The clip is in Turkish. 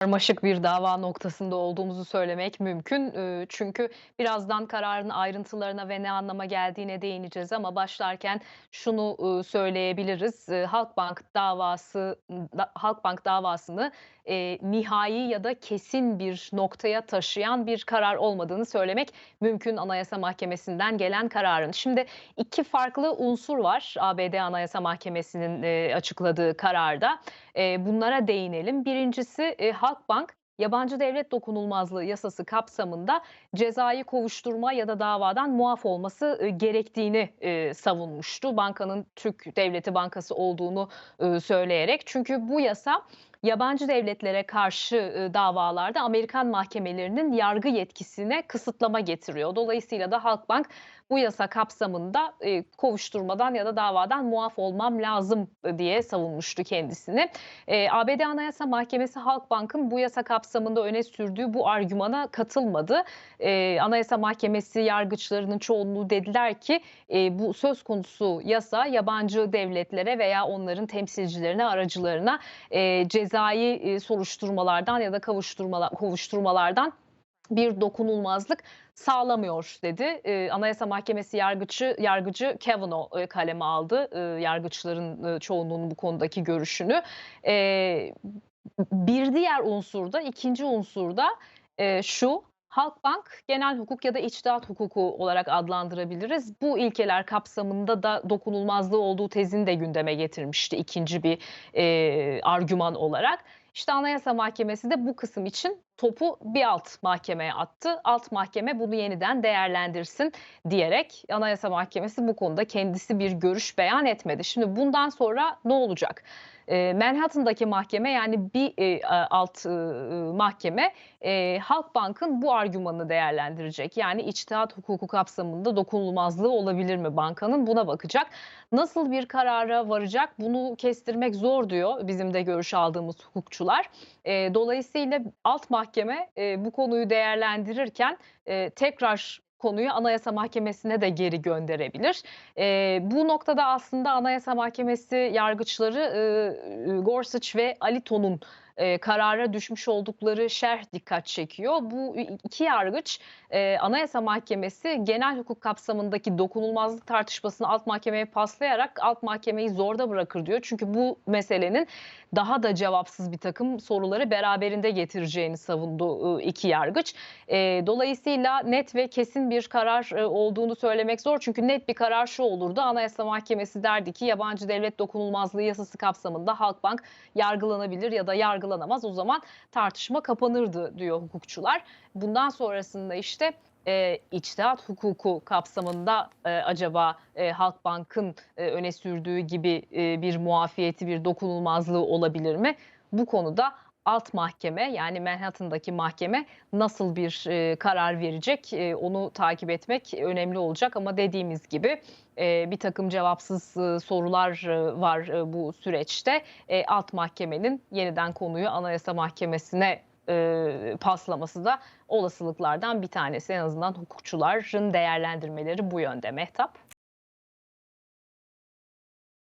Karmaşık bir dava noktasında olduğumuzu söylemek mümkün. Eee, çünkü birazdan kararın ayrıntılarına ve ne anlama geldiğine değineceğiz ama başlarken şunu, ııı, söyleyebiliriz. Eee, Halkbank davası da Halkbank davasını, eee, nihai ya da kesin bir noktaya taşıyan bir karar olmadığını söylemek mümkün Anayasa Mahkemesi'nden gelen kararın. Şimdi 2 farklı unsur var ABD Anayasa Mahkemesi'nin, eee, açıkladığı kararda. Eee, bunlara değinelim. Birincisi, eee, Halkbank, yabancı devlet dokunulmazlığı yasası kapsamında cezai kovuşturma ya da davadan muaf olması, ııı, gerektiğini, eee, savunmuştu. Bankanın Türk Devleti Bankası olduğunu, ııı, söyleyerek. Çünkü bu yasa yabancı devletlere karşı, ııı, davalarda Amerikan mahkemelerinin yargı yetkisine kısıtlama getiriyor. Dolayısıyla da Halkbank bu yasa kapsamında, eee, kovuşturmadan ya da davadan muaf olmam lazım, ııı, diye savunmuştu kendisini. ABD Anayasa Mahkemesi Halkbank'ın bu yasa kapsamında öne sürdüğü bu argümana katılmadı. Anayasa Mahkemesi yargıçlarının çoğunluğu dediler ki, bu söz konusu yasa yabancı devletlere veya onların temsilcilerine, aracılarına, eee, cezai, soruşturmalardan ya da kavuşturmala kovuşturmalardan bir dokunulmazlık sağlamıyor dedi. Eee, Anayasa Mahkemesi yargıcı yargıcı Kavanaugh, eee, kaleme aldı, ııı, yargıçların, çoğunluğunun bu konudaki görüşünü. Bir diğer unsur da 2'nci unsur da, eee, şu: Halkbank genel hukuk ya da içtihat hukuku olarak adlandırabiliriz. Bu ilkeler kapsamında da dokunulmazlığı olduğu tezini de gündeme getirmişti 2'nci bir, eee, argüman olarak. İşte Anayasa Mahkemesi de bu kısım için topu bir alt mahkemeye attı. Alt mahkeme bunu yeniden değerlendirsin diyerek Anayasa Mahkemesi bu konuda kendisi bir görüş beyan etmedi. Şimdi bundan sonra ne olacak? Eee, Manhattan'daki mahkeme yani bir, a alt, ııı, mahkeme, eee, Halkbank'ın bu argümanını değerlendirecek. Yani içtihat hukuku kapsamında dokunulmazlığı olabilir mi bankanın? Buna bakacak. Nasıl bir karara varacak bunu kestirmek zor diyor bizim de görüş aldığımız hukukçular. Eee, dolayısıyla alt mahkeme, eee, bu konuyu değerlendirirken, eee, tekrar konuyu Anayasa Mahkemesi'ne de geri gönderebilir. Eee, bu noktada aslında Anayasa Mahkemesi yargıçları, ııı, Gorsuch ve Alito'nun, eee, karara düşmüş oldukları şerh dikkat çekiyor. Bu i 2 yargıç, eee, Anayasa Mahkemesi genel hukuk kapsamındaki dokunulmazlık tartışmasını alt mahkemeye paslayarak alt mahkemeyi zorda bırakır diyor. Çünkü bu meselenin daha da cevapsız birtakım soruları beraberinde getireceğini savundu, ııı, 2 yargıç. Eee, dolayısıyla net ve kesin bir karar, ııı, olduğunu söylemek zor. Çünkü net bir karar şu olurdu: Anayasa Mahkemesi derdi ki yabancı devlet dokunulmazlığı yasası kapsamında Halkbank yargılanabilir ya da yargılanamaz. O zaman tartışma kapanırdı diyor hukukçular. Bundan sonrasında işte, eee, içtihat hukuku kapsamında, eee, acaba, eee, Halkbank'ın, eee, öne sürdüğü gibi, eee, bir muafiyeti, bir dokunulmazlığı olabilir mi? Bu konuda alt mahkeme yani Manhattan'daki mahkeme nasıl bir, eee, karar verecek, eee, onu takip etmek önemli olacak ama dediğimiz gibi, eee, birtakım cevapsız, ııı, sorular, ııı, var, ııı, bu süreçte. Eee, alt mahkemenin yeniden konuyu Anayasa Mahkemesi'ne, ııı, paslaması da olasılıklardan bir tanesi. En azından hukukçuların değerlendirmeleri bu yönde Mehtap.